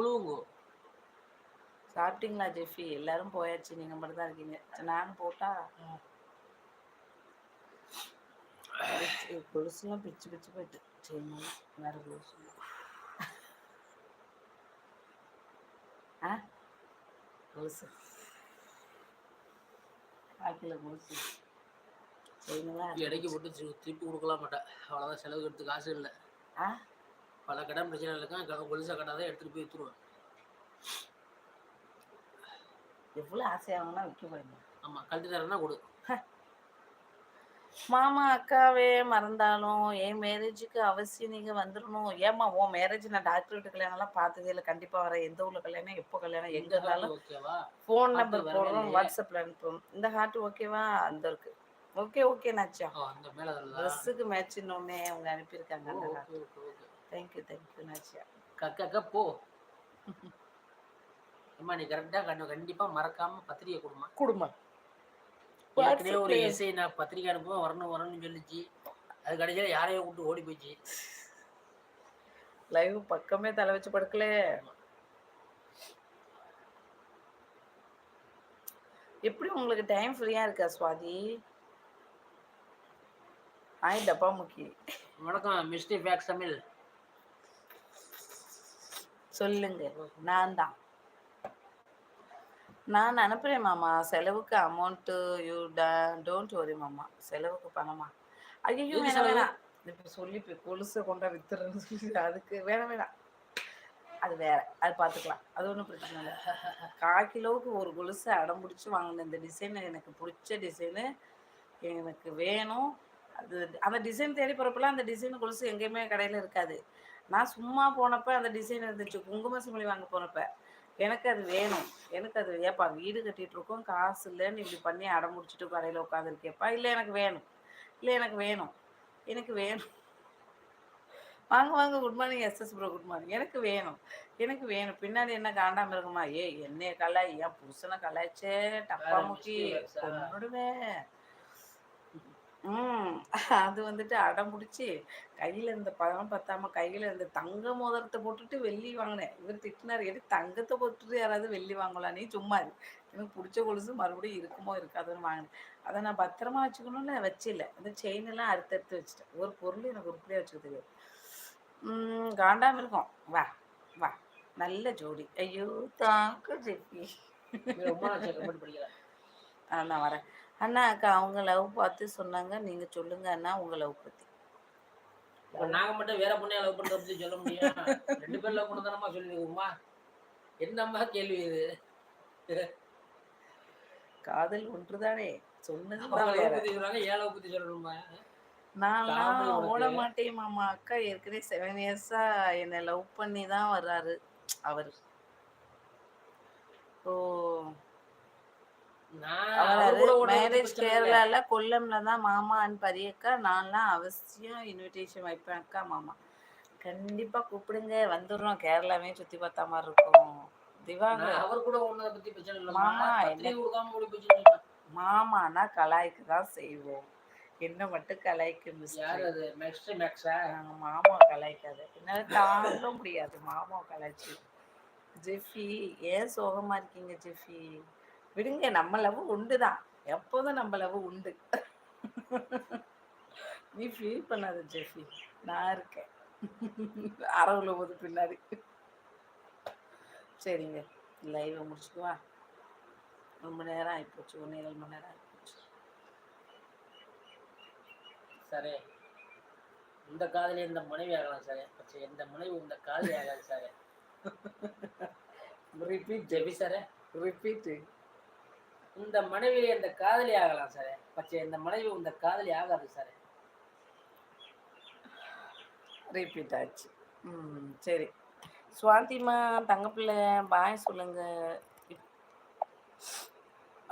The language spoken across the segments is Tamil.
குழுவுங்க. சாப்பிட்டீங்களா ஜெஃபி? எல்லாரும் போயாச்சு. நீங்க மட்டும் தான் இருக்கீங்க நானும் போட்டா? கொலுசுலாம் பிச்சு பிச்சு போயிட்டு. சரி வேற கொலுசு. ஆ? கொலுசு. பாக்கில கொலுசு. சரிங்களா இடைக்கு போட்டு திரு- திருப்பி கொடுக்கலாம் மாட்டேன் அவ்வளோதான் செலவுக்கு எடுத்து காசு இல்லை. ஆ? கடன் பிரச்சனை இருக்கா கொலுசா கட்டாதான் எடுத்துட்டு போய் வித்துருவேன் எவ்வளோ ஆசையாகனா விற்க போறீங்க ஆமா கழட்டி தரேன்னா கொடு மாமா அக்காவே மறந்தாலும் என் மேரேஜுக்கு அவசியம் நீங்க வந்துடணும் ஏமா உன் மேரேஜ் நான் டாக்டர் வீட்டு கல்யாணம்லாம் பார்த்ததே இல்லை. கண்டிப்பா வரேன் எந்த ஊர்ல கல்யாணம் எப்போ கல்யாணம் எங்க இருந்தாலும் ஃபோன் நம்பர் போடுறோம் இல்லையே. வாட்ஸ்அப்ல அனுப்புவோம் இந்த ஹார்ட் ஓகேவா அந்த இருக்கு. ஓகே ஓகே நாச்சா ட்ரெஸ்ஸுக்கு மேட்சினோடனே அவங்க அனுப்பியிருக்காங்க அந்த ஹார்ட் தேங்க்யூ தேங்க்யூ நாச்சியா கக்க போ. அம்மா நீ கரெக்டா கண்டு கண்டிப்பா மறக்காம பத்திரிக்கை கொடுமா குடும்பம் ஏற்கனவே ஒரு எஸ்ஐ நான் பத்திரிக்கை அனுப்புவேன் வரணும் வரணும்னு சொல்லிச்சு. அது கடைசியில யாரையோ கூப்பிட்டு ஓடி போச்சு லைவ் பக்கமே தலை வச்சு படுக்கல. எப்படி உங்களுக்கு டைம் ஃப்ரீயா இருக்கா சுவாதி? ஆய் டப்பா முக்கி. வணக்கம் மிஸ்டர் ஃபேக்ஸ் தமிழ். சொல்லுங்க. நான் தான் நான் அனுப்புறேன் மாமா. செலவுக்கு அமௌண்ட்டு யூ டோன்ட் வரி மாமா. செலவுக்கு பணமா. ஐயோ வேணாம்? வேணாம். இப்போ சொல்லி இப்போ கொலுசை கொண்டா வித்துறேன்னு சொல்லி அதுக்கு வேணாம் வேணாம். அது வேற. அது பார்த்துக்கலாம் அது ஒன்றும் பிரச்சனை இல்லை. கால் கிலோவுக்கு ஒரு கொலுசு அடம் பிடிச்சி வாங்கின இந்த டிசைன் எனக்கு பிடிச்ச டிசைனு எனக்கு வேணும். அது அந்த டிசைன் தேடி போகிறப்பெல்லாம் அந்த டிசைன் கொலுசு எங்கேயுமே கடையில் இருக்காது. நான் சும்மா போனப்ப அந்த டிசைன் இருந்துச்சு. குங்கும சிமிலி வாங்க போனப்ப. எனக்கு அது வேணும். எனக்கு அது ஏப்பா வீடு கட்டிட்டு இருக்கோம். காசு இல்லைன்னு இப்படி பண்ணி அடம் முடிச்சுட்டு கடையில் உட்காந்துருக்கேப்பா இல்லை எனக்கு வேணும். இல்லை எனக்கு வேணும். எனக்கு வேணும். வாங்க வாங்க good morning SS bro good morning எனக்கு வேணும். எனக்கு வேணும். பின்னாடி என்ன காண்டாம இருக்குமா ஏ என்னைய கலாய். என் புருஷனை கலாய்ச்சே டப்பா ஆ? கொன்னுடுவேன் ம். அது வந்துட்டு அடம் பிடிச்சி கையில் இருந்த பணம் பத்தாம கையில் இருந்த தங்க மோதிரத்தை போட்டுட்டு வெள்ளி வாங்கினேன். இவர் திட்டினார் எது தங்கத்தை போட்டுட்டு யாராவது வெள்ளி வாங்கலாம் நீ சும்மா இரு. எனக்கு பிடிச்ச கொலுசு மறுபடியும் இருக்குமோ இருக்காதுன்னு வாங்கினேன். அதை நான் பத்திரமா வச்சுக்கணும்னு வச்சில்ல. அந்த செயின் எல்லாம் அறுத்து எடுத்து வச்சுட்டேன். ஒரு பொருள் எனக்கு உருப்படியாக வச்சுக்க தெரியாது. ம், காண்டாம இருக்கும். வா வா. நல்ல ஜோடி. ஐயோ தாக்கு ஜெப்பி. ரொம்ப நான் வரேன். அண்ணா அக்கா அவங்க லவ் பார்த்து சொன்னாங்க. நீங்க சொல்லுங்க அண்ணா உங்க லவ் பத்தி. நாங்க மட்டும் வேற பொண்ணை லவ் பண்றத பத்தி சொல்ல முடியும். ரெண்டு பேர் லவ் பண்ணதானமா சொல்லிருக்கோமா என்னம்மா கேள்வி இது? காதல் ஒன்றுதானே? சொன்னது வேற பத்தி சொல்லணுமா நான்லாம். ஓட மாட்டேன் மாமா. அக்கா ஏற்கனவே செவன் இயர்ஸா என்னை லவ் பண்ணி தான் வர்றாரு. அவர். ஓ நான் அவர் அவர் கூட ஓடுறது மேரேஜ் இல்ல. கேரளால கொல்லம்ல தான் மாமா அண்ட் பரியக்கா நான்லாம் அவசியம் இன்விடேஷன் வைப்பேன் அக்கா மாமா. கண்டிப்பா கூப்பிடுங்க. வந்துடுறோம். கேரளாவே சுத்தி பார்த்தா மாதிரி இருக்கும். திவாங்க. அவர் கூட ஓடுனதை பத்தி பிரச்சனை இல்லம்மா மாமா, கொடுக்காம. மாமானா கலாய்க்கு தான் செய்வோம். என்ன மட்டும் கலாய்க்கு மிஸ் யார் அது? மேக்ஸ் மேக்ஸா மாமா கலாய்க்காது. என்னால தாங்க முடியாது. மாமா கலாய்ச்சி. ஜெஃபி ஏன் சோகமா இருக்கீங்க ஜெஃபி? விடுங்க நம்ம லவ் உண்டு தான் எப்போதும் நம்ம லவ் உண்டு. நீ ஃபீல் பண்ணாத ஜெஃபி. நான் இருக்கேன். அறவுல போது பின்னாடி. சரிங்க லைவை முடிச்சுக்குவா ரொம்ப நேரம் ஆயிப்போச்சு ஒன்றே ஏழு மணி நேரம் ஆயிப்போச்சு. சரி இந்த காதலி இந்த மனைவி ஆகலாம் சார். சரி இந்த மனைவி இந்த காதலி ஆகாது sir. Repeat JP sir. Repeat இந்த மனைவியிலே இந்த காதலி ஆகலாம் சார். பச்சை இந்த மனைவி இந்த காதலி ஆகாது சார். ரிப்பீட் ஆச்சு. ம் சரி. சுவாந்திமா தங்கப்பிள்ளை பாய் சொல்லுங்க.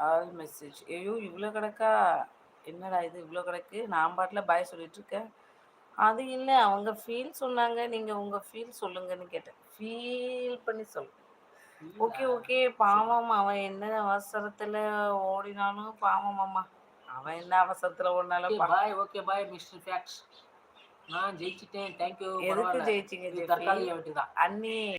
ஆல் மெசேஜ் ஐயோ இவ்வளோ கிடக்கா என்னடா இது இவ்வளோ கிடக்கு நான் பாட்டில் பாய் சொல்லிட்டு இருக்கேன். அது இல்லை அவங்க ஃபீல் சொன்னாங்க. நீங்கள் உங்கள் ஃபீல் சொல்லுங்கன்னு கேட்டேன். ஃபீல் பண்ணி சொல்லு ஓகே ஓகே. பாவம் அவன் என்ன அவசரத்தில் ஓடினாலும் பாவம் அம்மா அவன் என்ன அவசரத்தில் ஓடினாலும். Bye. Okay bye mister fax. நான் ஜெயிச்சிட்டேன். தேங்க்யூ எதுக்கு ஜெயிச்சிங்க தற்காலிக வெற்றி தான். அண்ணி.